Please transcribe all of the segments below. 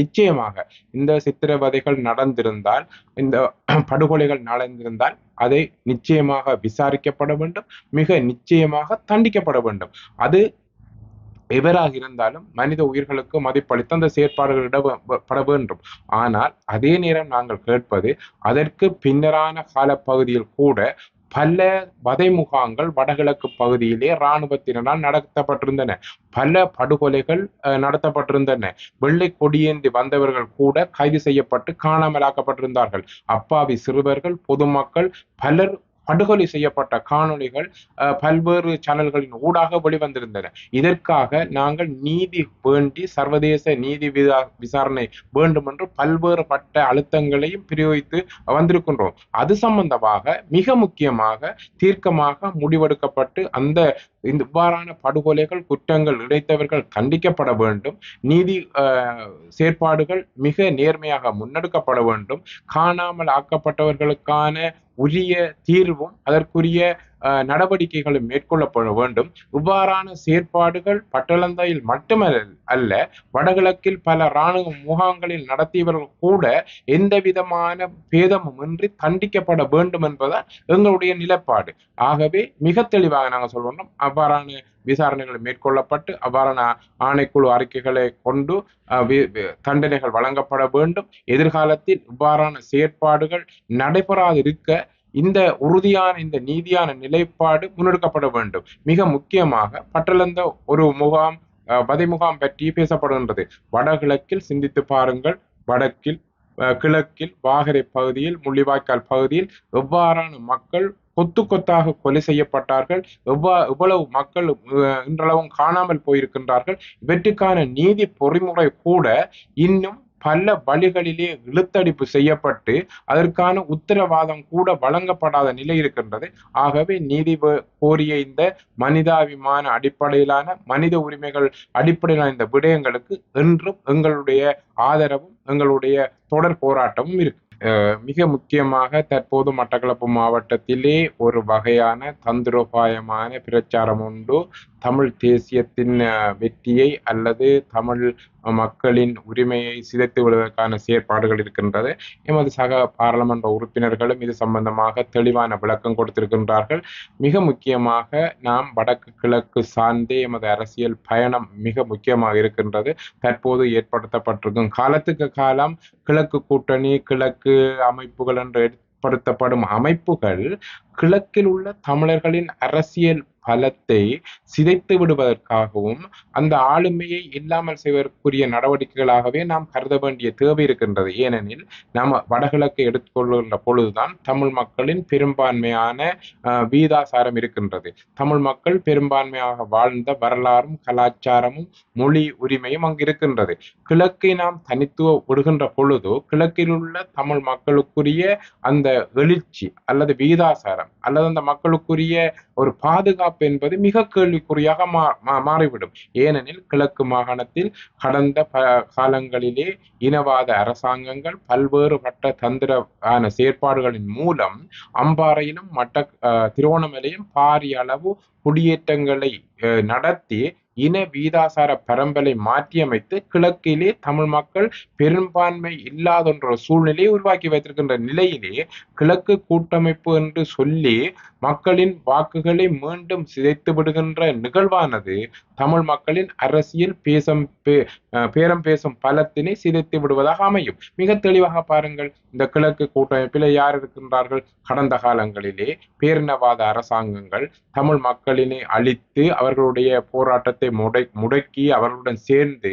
நிச்சயமாக இந்த சித்திரவதைகள் நடந்திருந்தால் இந்த படுகொலைகள் நடந்திருந்தால் அதை நிச்சயமாக விசாரிக்கப்பட வேண்டும் மிக நிச்சயமாக தண்டிக்கப்பட வேண்டும். அது எவராக இருந்தாலும் மனித உயிர்களுக்கு மதிப்பளித்து அந்த செயற்பாடுகளிடப்பட வேண்டும். ஆனால் அதே நேரம் நாங்கள் கேட்பது அதற்கு பின்னரான காலப்பகுதியில் கூட பல வதை முகாங்கள் வடகிழக்கு பகுதியிலே இராணுவத்தினரால் நடத்தப்பட்டிருந்தன. பல படுகொலைகள் நடத்தப்பட்டிருந்தன. வெள்ளை கொடியேந்தி வந்தவர்கள் கூட கைது செய்யப்பட்டு காணாமலாக்கப்பட்டிருந்தார்கள். அப்பாவி சிறுவர்கள் பொதுமக்கள் பலர் படுகொலை செய்யப்பட்ட காணொளிகள் பல்வேறு சேனல்களின் ஊடாக வெளிவந்திருந்தன. இதற்காக நாங்கள் நீதி வேண்டி சர்வதேச நீதி விசாரணை வேண்டும் என்று பல்வேறு பட்ட அழுத்தங்களையும் பிரயோகித்து வந்திருக்கின்றோம். அது சம்பந்தமாக மிக முக்கியமாக தீர்க்கமாக முடிவெடுக்கப்பட்டு அந்த இவ்வாறான படுகொலைகள் குற்றங்கள் இழைத்தவர்கள் கண்டிக்கப்பட வேண்டும். நீதி செயற்பாடுகள் மிக நேர்மையாக முன்னெடுக்கப்பட வேண்டும். காணாமல் ஆக்கப்பட்டவர்களுக்கான உரிய தீர்வும் அதற்குரிய நடவடிக்கைகளும் மேற்கொள்ளப்பட வேண்டும். இவ்வாறான செயற்பாடுகள் பட்டளந்தையில் மட்டுமல்ல அல்ல வடகிழக்கில் பல இராணுவ முகாம்களில் நடத்தியவர்கள் கூட எந்த விதமான பேதமும் இன்றி தண்டிக்கப்பட வேண்டும் என்பதுதான் எங்களுடைய நிலப்பாடு. ஆகவே மிக தெளிவாக நாங்கள் சொல்லணும் அவ்வாறான விசாரணைகள் மேற்கொள்ளப்பட்டு அவ்வாறான ஆணைக்குழு அறிக்கைகளை கொண்டு தண்டனைகள் வழங்கப்பட வேண்டும். எதிர்காலத்தில் இவ்வாறான செயற்பாடுகள் நடைபெறாது இருக்க இந்த உறுதியான இந்த நீதியான நிலைப்பாடு முன்னெடுக்கப்பட வேண்டும். மிக முக்கியமாக பட்டலந்த ஒரு முகாம் வதை முகாம் பற்றி பேசப்படுகின்றது. வடகிழக்கில் சிந்தித்து பாருங்கள். வடக்கில் கிழக்கில் வாகரை பகுதியில் முள்ளிவாய்க்கால் பகுதியில் எவ்வாறான மக்கள் கொத்து கொத்தாக கொலை செய்யப்பட்டார்கள். எவ்வா எவ்வளவு மக்கள் இன்றளவும் காணாமல் போயிருக்கின்றார்கள். இவற்றுக்கான நீதி பொறிமுறை கூட இன்னும் பல வழிகளிலே இழுத்தடிப்பு செய்யப்பட்டு அதற்கான உத்தரவாதம் கூட வழங்கப்படாத நிலை இருக்கின்றது. ஆகவே நீதி கோரிய இந்த மனிதாபிமான அடிப்படையிலான மனித உரிமைகள் அடிப்படையிலான இந்த விடயங்களுக்கு என்றும் எங்களுடைய ஆதரவும் எங்களுடைய தொடர் போராட்டமும் இருக்கு. மிக முக்கியமாக தற்போது மட்டக்களப்பு மாவட்டத்திலே ஒரு வகையான தந்திரோபாயமான பிரச்சாரம் உண்டு. தமிழ் தேசியத்தின் வெற்றியை அல்லது தமிழ் மக்களின் உரிமையை சிதைத்து விடுவதற்கான செயற்பாடுகள் இருக்கின்றது. எமது சக பாராளுமன்ற உறுப்பினர்களும் இது சம்பந்தமாக தெளிவான விளக்கம் கொடுத்திருக்கின்றார்கள். மிக முக்கியமாக நாம் வடக்கு கிழக்கு சார்ந்தே எமது அரசியல் பயணம் மிக முக்கியமாக இருக்கின்றது. தற்போது ஏற்படுத்தப்பட்டிருக்கும் காலத்துக்கு காலம் கிழக்கு கூட்டணி கிழக்கு அமைப்புகள் என்று ஏற்படுத்தப்படும் அமைப்புகள் கிழக்கில் உள்ள தமிழர்களின் அரசியல் பலத்தை சிதைத்து விடுவதற்காகவும் அந்த ஆளுமையை இல்லாமல் செய்வதற்குரிய நடவடிக்கைகளாகவே நாம் கருத வேண்டிய தேவை இருக்கின்றது. ஏனெனில் நாம் வடகிழக்கை எடுத்துக்கொள்கின்ற பொழுதுதான் தமிழ் மக்களின் பெரும்பான்மையான வீதாசாரம் இருக்கின்றது. தமிழ் மக்கள் பெரும்பான்மையாக வாழ்ந்த வரலாறும் கலாச்சாரமும் மொழி உரிமையும் அங்கு இருக்கின்றது. கிழக்கை நாம் தனித்துவ விடுகின்ற பொழுது கிழக்கில் உள்ள தமிழ் மக்களுக்குரிய அந்த எழுச்சி அல்லது வீதாசாரம் அல்லது அந்த மக்களுக்குரிய ஒரு பாதுகாப்பு என்பது மிக கேள்விக்குறியாக மாறிவிடும். ஏனெனில் கிழக்கு மாகாணத்தில் கடந்த காலங்களிலே இனவாத அரசாங்கங்கள் பல்வேறுபட்ட தந்திரமான செயற்பாடுகளின் மூலம் அம்பாறையிலும் மட்ட திருவோணமலையும் பாரிய அளவு குடியேற்றங்களை நடத்தி இன வீதாசார பரம்பலை மாற்றியமைத்து கிழக்கிலே தமிழ் மக்கள் பெரும்பான்மை இல்லாதொன்ற சூழ்நிலையை உருவாக்கி வைத்திருக்கின்ற நிலையிலே கிழக்கு கூட்டமைப்பு என்று சொல்லி மக்களின் வாக்குகளை மீண்டும் சிதைத்து விடுகின்ற நிகழ்வானது தமிழ் மக்களின் அரசியல் பேசும் பேரம் பேசும் பலத்தினை சிதைத்து விடுவதாக அமையும். மிக தெளிவாக பாருங்கள் இந்த கிழக்கு கூட்டமைப்பில் யார் இருக்கின்றார்கள்? கடந்த காலங்களிலே பேரினவாத அரசாங்கங்கள் தமிழ் மக்களினை அழித்து அவர்களுடைய போராட்டத்தை முடை முடக்கி அவர்களுடன் சேர்ந்து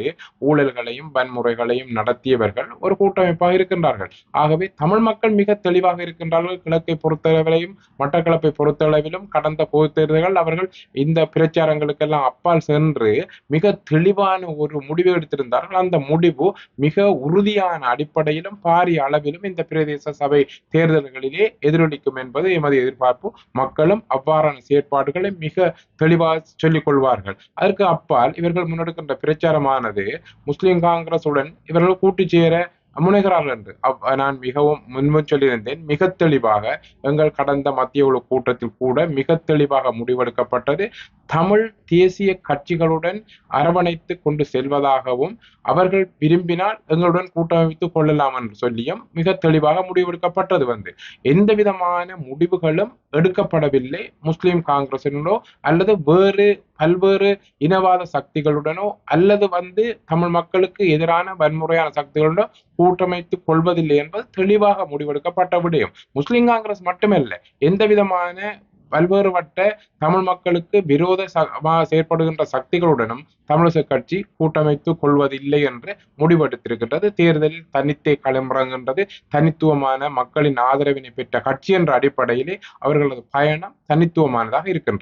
ஊழல்களையும் வன்முறைகளையும் நடத்தியவர்கள் ஒரு கூட்டமைப்பாக இருக்கின்றார்கள். ஆகவே தமிழ் மக்கள் மிக தெளிவாக இருக்கின்றார்கள். கிழக்கை பொறுத்தளவிலையும் மட்டக்களப்பை பொறுத்தளவிலும் கடந்த பொது தேர்தல்கள் அவர்கள் இந்த பிரச்சாரங்களுக்கெல்லாம் அப்பால் சென்று மிக தெளிவான ஒரு முடிவு எடுத்திருந்தார்கள். அந்த முடிவு மிக உறுதியான அடிப்படையிலும் பாரிய அளவிலும் இந்த பிரதேச சபை தேர்தல்களிலே எதிரொலிக்கும் என்பது எமது எதிர்பார்ப்பு. மக்களும் அவ்வாறான செயற்பாடுகளை மிக தெளிவாக சொல்லிக் கொள்வார்கள். அதற்கு அப்பால் இவர்கள் முன்னெடுக்கின்ற பிரச்சாரமானது முஸ்லிம் காங்கிரசுடன் இவர்கள் கூட்டு சேர முனைகிறார்கள் என்று. அவ்- நான் மிகவும் முன்பு சொல்லியிருந்தேன் மிக தெளிவாக எங்கள் கடந்த மத்திய குழு கூட்டத்தில் கூட மிக தெளிவாக முடிவெடுக்கப்பட்டது. தமிழ் தேசிய கட்சிகளுடன் அரவணைத்து கொண்டு செல்வதாகவும் அவர்கள் விரும்பினால் எங்களுடன் கூட்டமைத்துக் கொள்ளலாம் என்று சொல்லியும் மிக தெளிவாக முடிவெடுக்கப்பட்டது வந்து. எந்த விதமான முடிவுகளும் எடுக்கப்படவில்லை முஸ்லிம் காங்கிரசினோ அல்லது வேறு பல்வேறு இனவாத சக்திகளுடனோ அல்லது வந்து தமிழ் மக்களுக்கு எதிரான வன்முறையான சக்திகளுடனோ கூட்டமைத்துக் கொள்வதில்லை என்பது தெளிவாக முடிவெடுக்கப்பட்ட விடயம். முஸ்லிம் காங்கிரஸ் மட்டுமல்ல எந்த விதமான பல்வேறுபட்ட தமிழ் மக்களுக்கு விரோத ச- செயற்படுகின்ற சக்திகளுடனும் தமிழிசை கட்சி கூட்டமைத்து கொள்வதில்லை என்று முடிவெடுத்திருக்கின்றது. தேர்தலில் தனித்தே களமிறங்குகின்றது. தனித்துவமான மக்களின் ஆதரவினை பெற்ற கட்சி என்ற அடிப்படையிலே அவர்களது பயணம் தனித்துவமானதாக இருக்கின்றது.